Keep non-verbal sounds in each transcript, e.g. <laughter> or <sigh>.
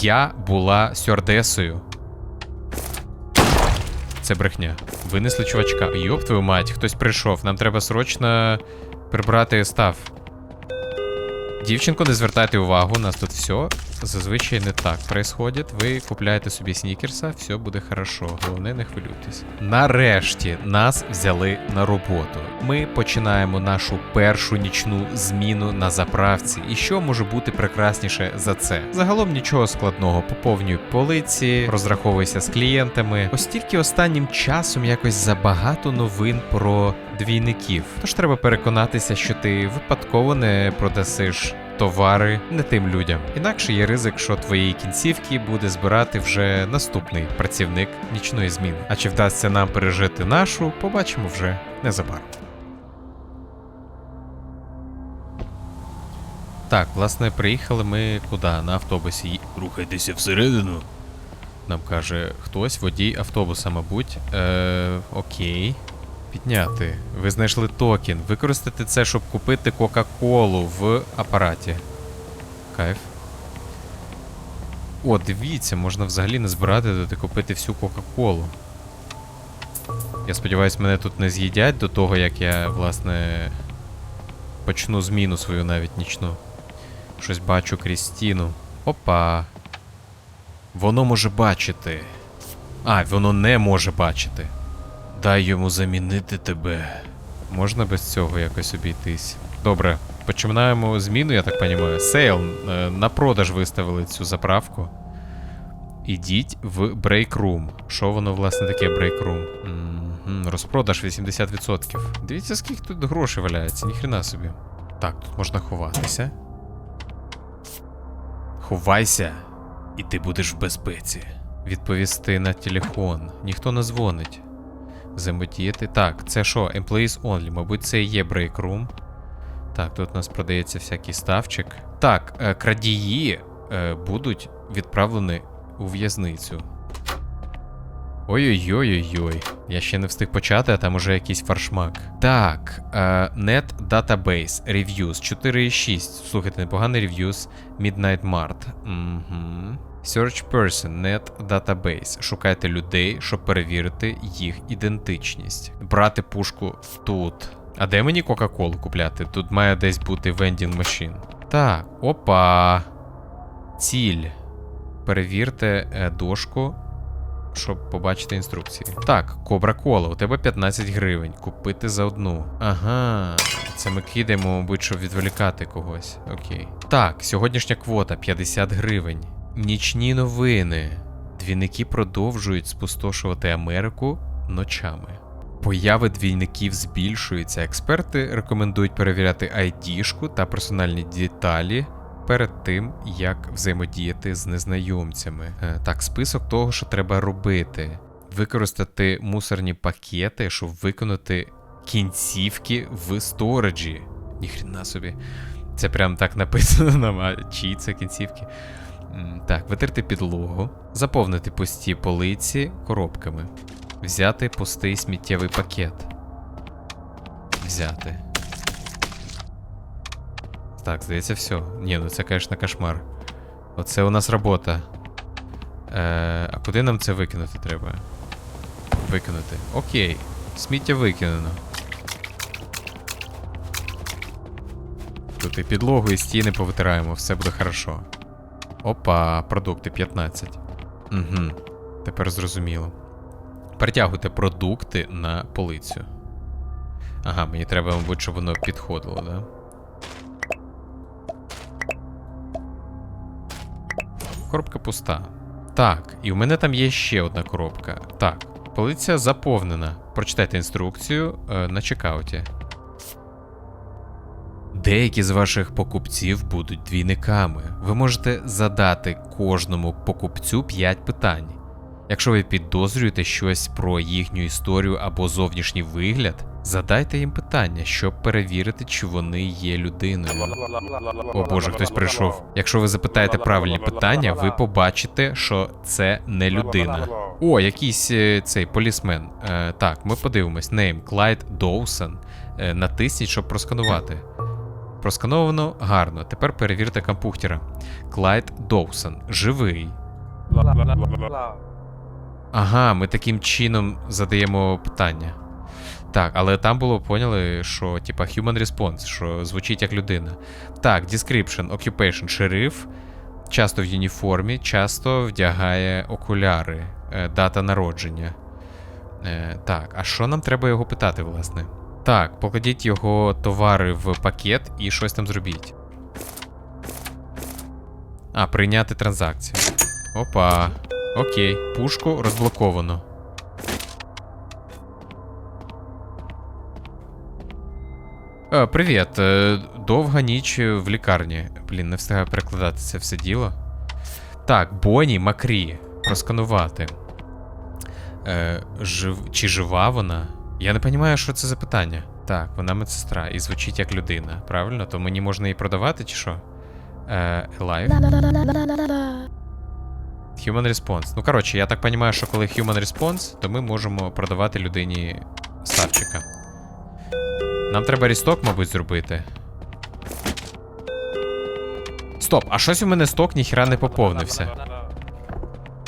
Я була сьордесою. Це брехня. Винесли чувачка. Йоп твою мать, хтось прийшов. Нам треба срочно прибрати став. Дівчинку, не звертайте увагу, у нас тут все зазвичай не так происходить. Ви купляєте собі снікерса, все буде хорошо. Головне, не хвилюйтесь. Нарешті нас взяли на роботу. Ми починаємо нашу першу нічну зміну на заправці. І що може бути прекрасніше за це? Загалом нічого складного. Поповнюй полиці, розраховуйся з клієнтами. Ось тільки останнім часом якось забагато новин про двійників. Тож треба переконатися, що ти випадково не продасиш товари не тим людям. Інакше є ризик, що твоєї кінцівки буде збирати вже наступний працівник нічної зміни. А чи вдасться нам пережити нашу, побачимо вже незабаром. Так, власне, приїхали ми куди? На автобусі. Рухайтеся всередину. Нам каже хтось, водій автобуса, мабуть. Е, окей. Підняти. Ви знайшли токен. Використати це, щоб купити Кока-Колу в апараті. Кайф. О, дивіться, можна взагалі не збирати тут і купити всю Кока-Колу. Я сподіваюся, мене тут не з'їдять до того, як я, власне, почну зміну свою навіть нічну. Щось бачу крізь стіну. Опа. Воно може бачити. А, воно не може бачити. Дай йому замінити тебе. Можна без цього якось обійтись. Добре, починаємо зміну, я так розумію. Сейл, е, на продаж виставили цю заправку. Ідіть в Room. Що воно, власне, таке? Мгм, Розпродаж 80%. Дивіться, скільки тут грошей валяється, ніхрена собі. Так, тут можна ховатися. Ховайся, і ти будеш в безпеці. Відповісти на телефон. Ніхто не дзвонить. Взаємодіяти. Так, це що? Employees only. Мабуть, це і є room. Так, тут у нас продається всякий ставчик. Так, е, крадії е, будуть відправлені у в'язницю. Ой-ой-ой-ой-ой. Я ще не встиг почати, а там уже якийсь фаршмак. Так, е, Net Database Reviews 4.6. Слухайте, непоганий reviews Midnight Mart. Угу. Search Person Net Database. Шукайте людей, щоб перевірити їх ідентичність. Брати пушку тут. А де мені Кока-Колу купляти? Тут має десь бути vending machine. Так, опа. Ціль. Перевірте е, дошку щоб побачити інструкції. Так, Кобра Кола, у тебе 15 гривень. Купити за одну. Ага, це ми кидаємо, мабуть, щоб відволікати когось. Окей. Так, сьогоднішня квота 50 гривень. Нічні новини. Двійники продовжують спустошувати Америку ночами. Появи двійників збільшуються. Експерти рекомендують перевіряти ID-шку та персональні деталі перед тим, як взаємодіяти з незнайомцями. Е, Так, список того, що треба робити. Використати мусорні пакети, щоб виконати кінцівки в сториджі. Ніхрена собі. Це прям так написано <laughs> нам, чиї це кінцівки. Так, витерти підлогу, заповнити пусті полиці коробками, взяти пустий сміттєвий пакет. Взяти. Так, здається, все. Ні, ну це, звісно, кошмар. Оце у нас робота. Е, а куди нам це викинути треба? Викинути. Окей. Сміття викинено. Тут і підлогу, і стіни повитираємо, все буде хорошо. Опа, продукти 15. Угу. Тепер зрозуміло. Перетягуйте продукти на полицю. Ага, мені треба, мабуть, щоб воно підходило, да? Коробка пуста. Так, і у мене там є ще одна коробка. Так, полиця заповнена. Прочитайте інструкцію е, на чекауті. Деякі з ваших покупців будуть двійниками. Ви можете задати кожному покупцю 5 питань. Якщо ви підозрюєте щось про їхню історію або зовнішній вигляд, задайте їм питання, щоб перевірити, чи вони є людиною. О боже, хтось прийшов. Якщо ви запитаєте правильні питання, ви побачите, що це не людина. О, якийсь е, цей полісмен. Е, так, ми подивимось. Нейм Клайд Доусон. Е, натисніть, щоб просканувати. Проскановано гарно. Тепер перевірте компухтера. Клайд Доусон. Живий. Ага, ми таким чином задаємо питання. Так, але там було поняли, що типа human response, що звучить як людина. Так, description, occupation, шериф. Часто в юніформі, часто вдягає окуляри. Е, дата народження. Е, так, а що нам треба його питати, власне? Так, покладіть його товари в пакет і щось там зробіть. А, прийняти транзакцію. Опа. Окей, пушку розблоковано. Е, привіт. Е, довга ніч в лікарні. Блін, не встигаю перекладати це все діло. Так, Бонні Макрі. Просканувати. Е, жив... Чи жива вона? Я не розумію, що це за питання. Так, вона медсестра і звучить як людина. Правильно? То мені можна її продавати, чи що? Е, Alive? Human Response. Ну, коротше, я так розумію, що коли Human Response, то ми можемо продавати людині ставчика. Нам треба рісток, мабуть, зробити. Стоп, а щось у мене сток ніхіра не поповнився.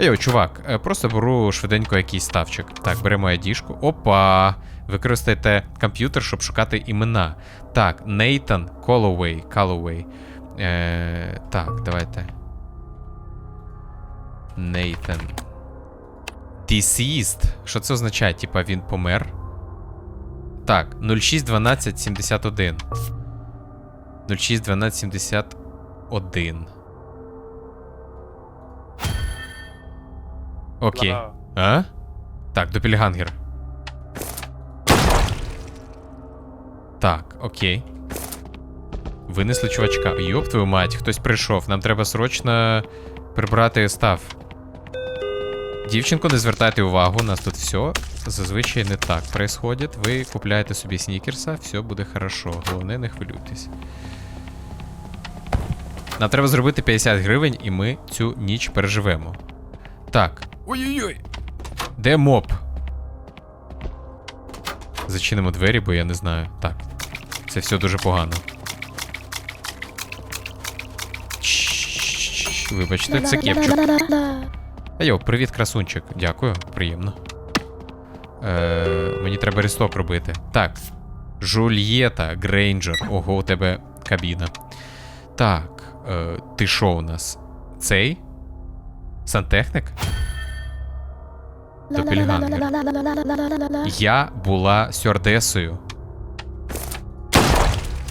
Йо, чувак, е, просто беру швиденько якийсь ставчик. Так, беремо айдішку. Опа! Використайте комп'ютер, щоб шукати імена. Так, Нейтан Коловей. Каловей. Так, давайте. Нейтан. Deceased. Що це означає? Типа він помер? Так, 061271. 061271. Окей. А? Так, Допільгангер. Так, окей. Винесли чувачка. Йоп твою мать, хтось прийшов. Нам треба срочно прибрати став. Дівчинко, не звертайте увагу, у нас тут все зазвичай не так происходит. Ви купляєте собі снікерса, все буде хорошо. Головне, не хвилюйтесь. Нам треба зробити 50 гривень, і ми цю ніч переживемо. Так. Ой-ой-ой. Де моб? Зачинимо двері, бо я не знаю. Так. Це все дуже погано. Вибачте, це кепчук. Йо, привіт, красунчик. Дякую, приємно. Е, мені треба рісток робити. Так. Жульєта Грейнджер. Ого, у тебе кабіна. Так. Е, ти що у нас? Цей? Я була сьордесою.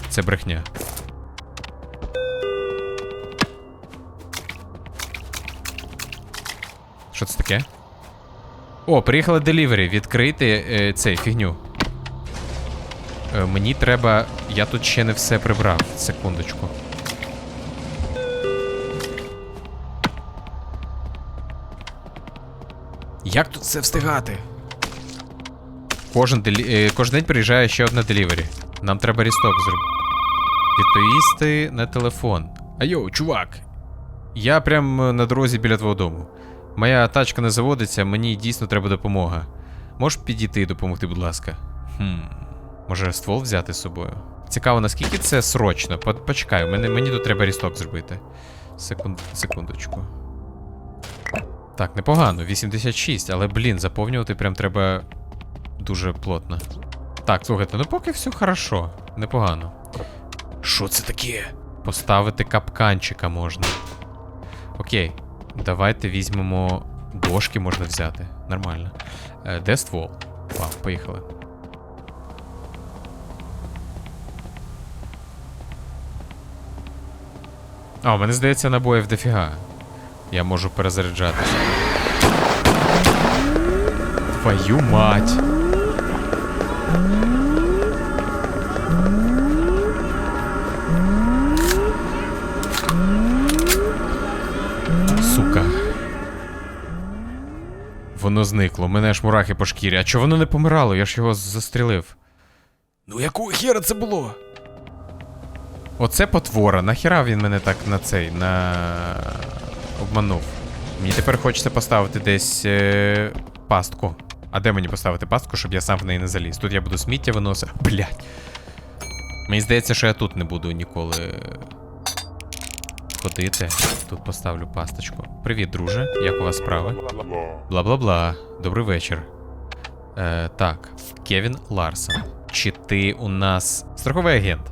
Це брехня. Що це таке? О, приїхали делівері. Відкрити е, цей фігню. Е, мені треба. Я тут ще не все прибрав. Секундочку. Як тут все встигати? Кожен, делі... е, Кожен день приїжджає ще одне делівері. Нам треба рісток зробити. Відповісти на телефон. Айо, чувак. Я прям е, на дорозі біля твого дому. Моя тачка не заводиться, мені дійсно треба допомога. Можеш підійти і допомогти, будь ласка. Хм. Може ствол взяти з собою? Цікаво, наскільки це срочно. Почекай, мене, мені тут треба рісток зробити. Секунд, секундочку. Так, непогано, 86, але, блін, заповнювати прям треба дуже плотно. Так, слухайте, ну поки все хорошо. Непогано. Що це таке? Поставити капканчика можна. Окей. Давайте візьмемо. Дошки можна взяти. Нормально. Е, де ствол? Вау, поїхали. А, у мене здається, набоїв дофіга. Я можу перезаряджатися. Твою мать. Сука. Воно зникло, мене аж мурахи по шкірі. А чого воно не помирало? Я ж його застрілив. Ну якого хера це було? Оце потвора. Нахіра він мене так на цей, на. Обманув. Мені тепер хочеться поставити десь е... пастку. А де мені поставити пастку, щоб я сам в неї не заліз? Тут я буду сміття виносити. <laughs> Блять. Мені здається, що я тут не буду ніколи ходити. Тут поставлю пасточку. Привіт, друже. Як у вас справи? Бла-бла-бла. Добрий вечір. Е, так, Кевін Ларсон. Чи ти у нас страховий агент?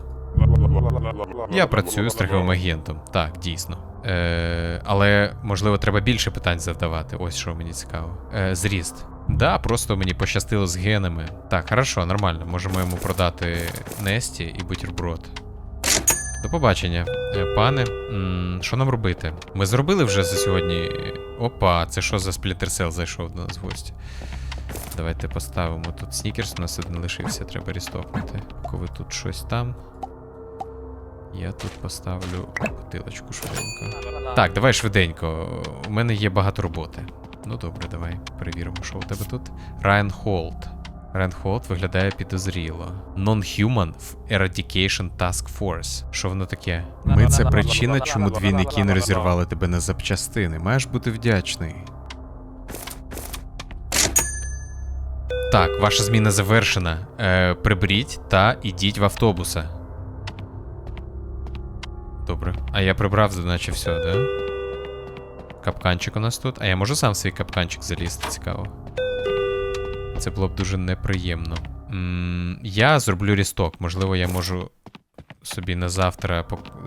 Я працюю страховим агентом. Так, дійсно. Е, але можливо треба більше питань завдавати. Ось що мені цікаво. Е, зріст. Да, просто мені пощастило з генами. Так, хорошо, нормально. Можемо йому продати Несті і бутерброд. До побачення, Е, пане. Що нам робити? Ми зробили вже за сьогодні. Опа, це що за сплітерсел зайшов до нас в гості? Давайте поставимо тут снікерс, у нас один лишився, треба рістопнути. Коли тут щось там. Я тут поставлю бутилочку швиденько. Так, давай швиденько. У мене є багато роботи. Ну добре, давай перевіримо, що у тебе тут. Райан Холт. Райан Холт виглядає підозріло. Non-Human Eradication Task Force. Що воно таке? Ми це причина, чому двійники не розірвали тебе на запчастини. Маєш бути вдячний. Так, ваша зміна завершена. Е, приберіть та ідіть в автобуса. Добре. А я прибрав, наче все, да? Капканчик у нас тут. А я можу сам свій капканчик залізти, цікаво. Це було б дуже неприємно. м я зроблю рісток. Можливо, я можу собі на завтра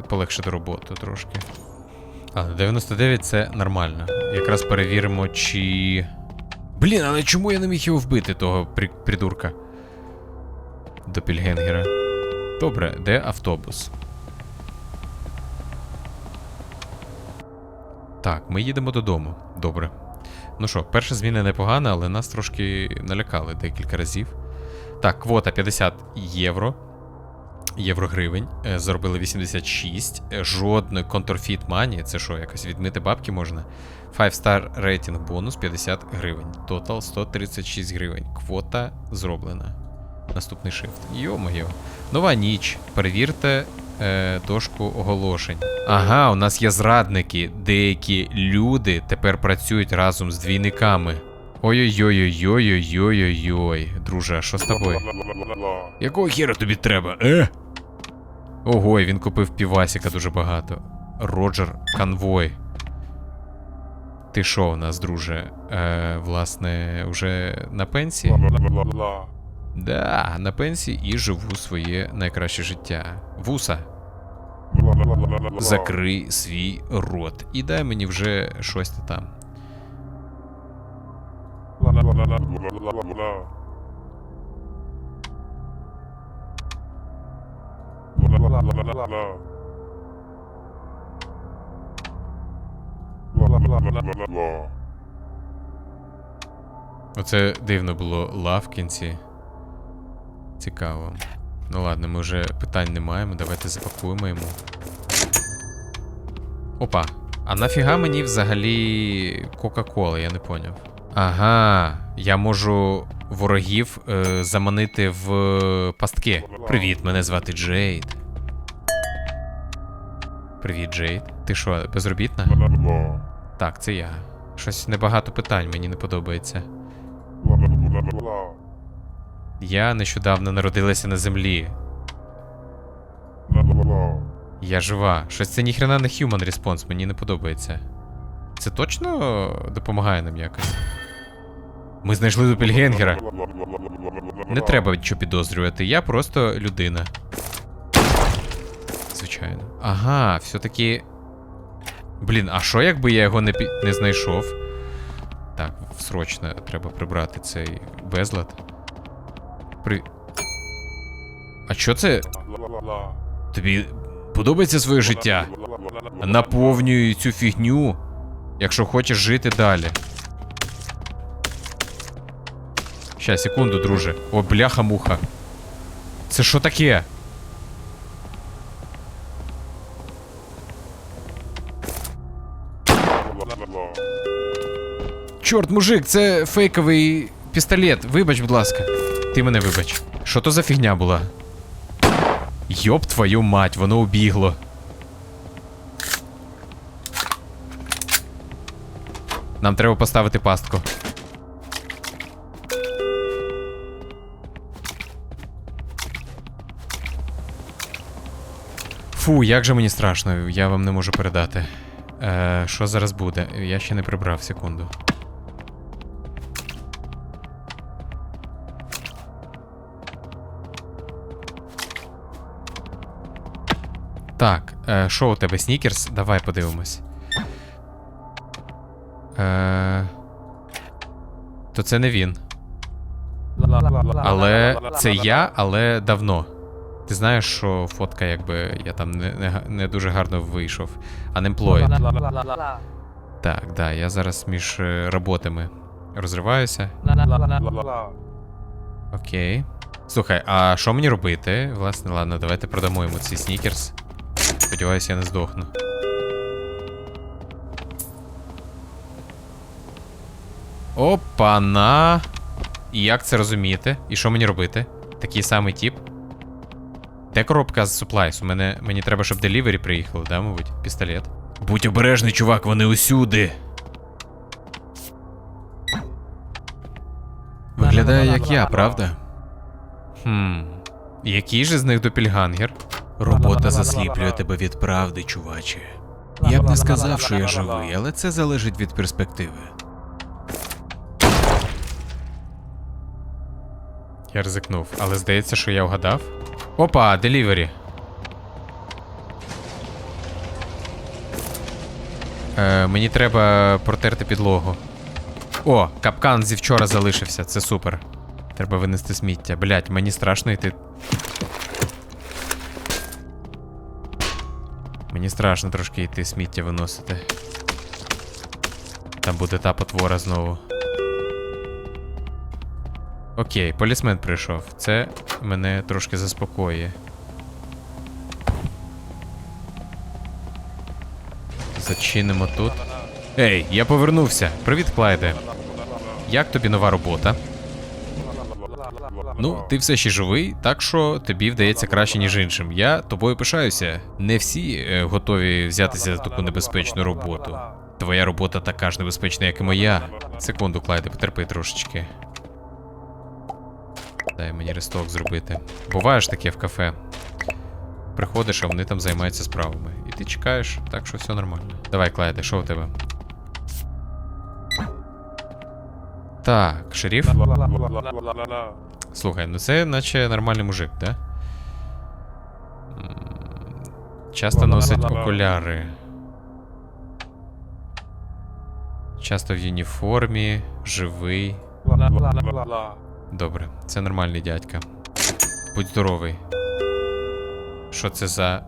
полегшити роботу трошки. А, 99 це нормально. Якраз перевіримо, чи. Блін, але чому я не міг його вбити, того при- придурка? Допільгенгера. Добре, де автобус? Так, ми їдемо додому. Добре. Ну що, перша зміна непогана, але нас трошки налякали декілька разів. Так, квота 50 євро. Євро гривень. Е, Заробили 86. Е, Жодної counterfeit money. Це що, якось відмити бабки можна? 5 star рейтинг бонус 50 гривень. Тотал 136 гривень. Квота зроблена. Наступний шифт. Йо-моє. Нова ніч. Перевірте е, дошку оголошень. Ага, у нас є зрадники. Деякі люди тепер працюють разом з двійниками. Ой-ой-ой-ой-ой-ой-ой-ой. Друже, що з тобою? Якого хіра тобі треба, е? Ого, він купив півасіка дуже багато. Роджер Конвой. Ти що у нас, друже? Е, власне, вже на пенсії? Да, на пенсії і живу своє найкраще життя. Вуса, закрий свій рот і дай мені вже щось там. Оце дивно було ла в кінці. Цікаво. Ну ладно, ми вже питань не маємо. Давайте запакуємо йому. Опа. А нафіга мені взагалі Кока-Кола, я не поняв. Ага, я можу ворогів е, заманити в е, пастки. Привіт, мене звати Джейд. Привіт, Джейд. Ти що, безробітна? Так, це я. Щось небагато питань, мені не подобається. Я нещодавно народилася на землі. Я жива. Щось це ніхрена не human response, мені не подобається. Це точно допомагає нам якось? Ми знайшли допельгенгера. Не треба нічого підозрювати, я просто людина. Звичайно. Ага, все-таки. Блін, а що якби я його не, пі... не знайшов? Так, срочно треба прибрати цей безлад. При... А що це? Тобі подобається своє життя? Наповнюй цю фігню, якщо хочеш жити далі. Ща, секунду, друже. О, бляха-муха. Це що таке? Чорт, мужик, це фейковий пістолет. Вибач, будь ласка. Ти мене вибач. Що то за фігня була? Йоп твою мать, воно убігло. Нам треба поставити пастку. Фу, як же мені страшно, я вам не можу передати. Е, що зараз буде? Я ще не прибрав секунду. Так, е, що у тебе снікерс? Давай подивимось. Е, то це не він. Але це я, але давно. Ти знаєш, що фотка, якби я там не, не, не дуже гарно вийшов. Unemployed. Так, да, я зараз між е, роботами розриваюся. Окей. Слухай, а що мені робити? Власне, ладно, давайте продамо йому цей снікерс. Сподіваюся, я не здохну. Опа-на. І як це розуміти? І що мені робити? Такий самий тип? Де коробка з суплайс? У мене мені треба, щоб делівері приїхало, да, мабуть? Пістолет. Будь обережний, чувак, вони усюди. Виглядає як я, правда? Хм. Який же з них допільгангер? Робота засліплює тебе від правди, чуваче. Я б не сказав, що я живий, але це залежить від перспективи. Я ризикнув, але здається, що я вгадав. Опа, делівері. Е, мені треба протерти підлогу. О, капкан зі вчора залишився, це супер. Треба винести сміття. Блять, мені страшно йти. Мені страшно трошки йти сміття виносити. Там буде та потвора знову. Окей, полісмен прийшов. Це мене трошки заспокоює. Зачинимо тут. Ей, я повернувся. Привіт, Клайде. Як тобі нова робота? Ну, ти все ще живий, так що тобі вдається краще, ніж іншим. Я тобою пишаюся. Не всі е, готові взятися за таку небезпечну роботу. Твоя робота така ж небезпечна, як і моя. Секунду, Клайде, потерпи трошечки. Дай мені ресток зробити. Буває ж таке в кафе. Приходиш, а вони там займаються справами. І ти чекаєш, так що все нормально. Давай, Клайде, що у тебе? Так, шеріф. Слухай, ну це наче нормальний мужик, да? Часто носить окуляри. Часто в юніформі, живий. Добре, це нормальний дядька. Будь здоровий. Що це за.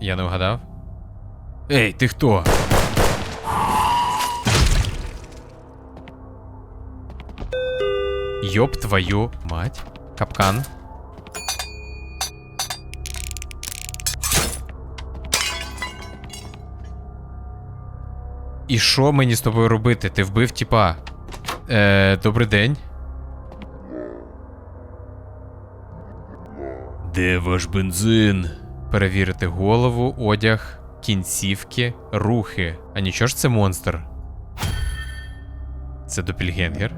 Я не вгадав? Ей, ти хто? Йоп твою мать. Капкан. І що мені з тобою робити? Ти вбив тіпа. Е, добрий день. Де ваш бензин? Перевірити голову, одяг, кінцівки, рухи. А нічого ж це монстр? Це допільгенгер?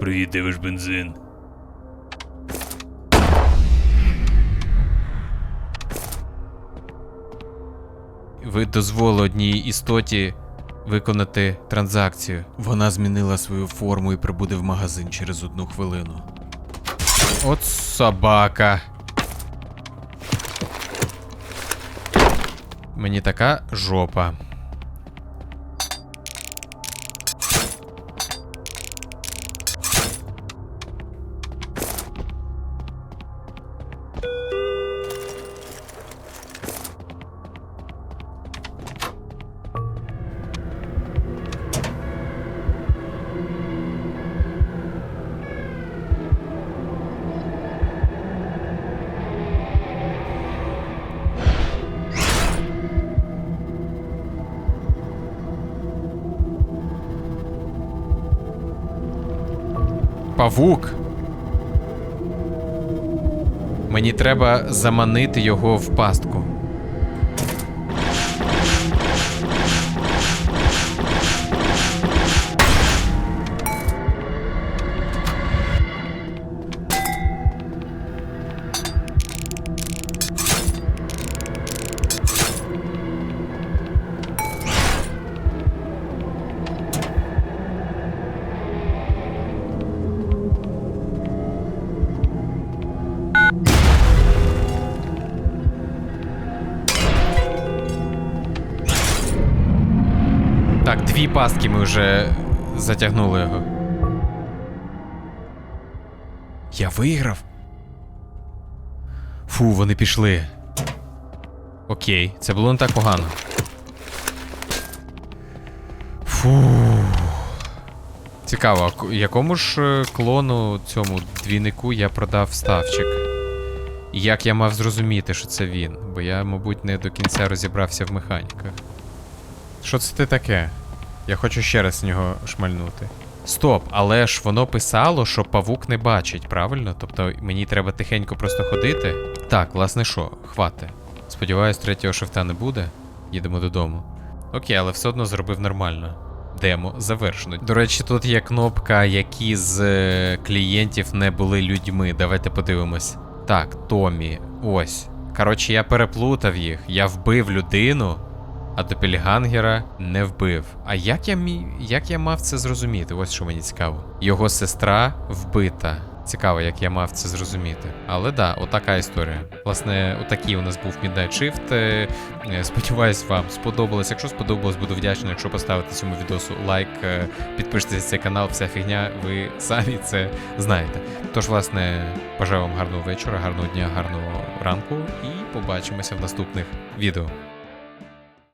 Привіт, ваш бензин? Ви дозволили одній істоті виконати транзакцію. Вона змінила свою форму і прибуде в магазин через одну хвилину. От собака. Мені така жопа. Павук. Мені треба заманити його в пастку. Пастки ми вже затягнули його. Я виграв. Фу, вони пішли. Окей, це було не так погано. Фу. Цікаво, якому ж е, клону цьому двійнику я продав ставчик? І як я мав зрозуміти, що це він? Бо я, мабуть, не до кінця розібрався в механіках. Що це ти таке? Я хочу ще раз в нього шмальнути. Стоп, але ж воно писало, що павук не бачить, правильно? Тобто мені треба тихенько просто ходити. Так, власне що, хвати. Сподіваюсь, третього шифта не буде. Їдемо додому. Окей, але все одно зробив нормально. Демо завершено. До речі, тут є кнопка, які з е, клієнтів не були людьми. Давайте подивимось. Так, Томі, ось. Коротше, я переплутав їх. Я вбив людину, а Допельгангера не вбив. А як я мі... як я мав це зрозуміти? Ось що мені цікаво. Його сестра вбита. Цікаво, як я мав це зрозуміти. Але да, отака історія. Власне, отакий у нас був Midnight Shift. Е, е, Сподіваюсь, вам сподобалось. Якщо сподобалось, буду вдячний, якщо поставите цьому відосу лайк, е, підпишитесь на цей канал, вся фігня, ви самі це знаєте. Тож, власне, бажаю вам гарного вечора, гарного дня, гарного ранку і побачимося в наступних відео.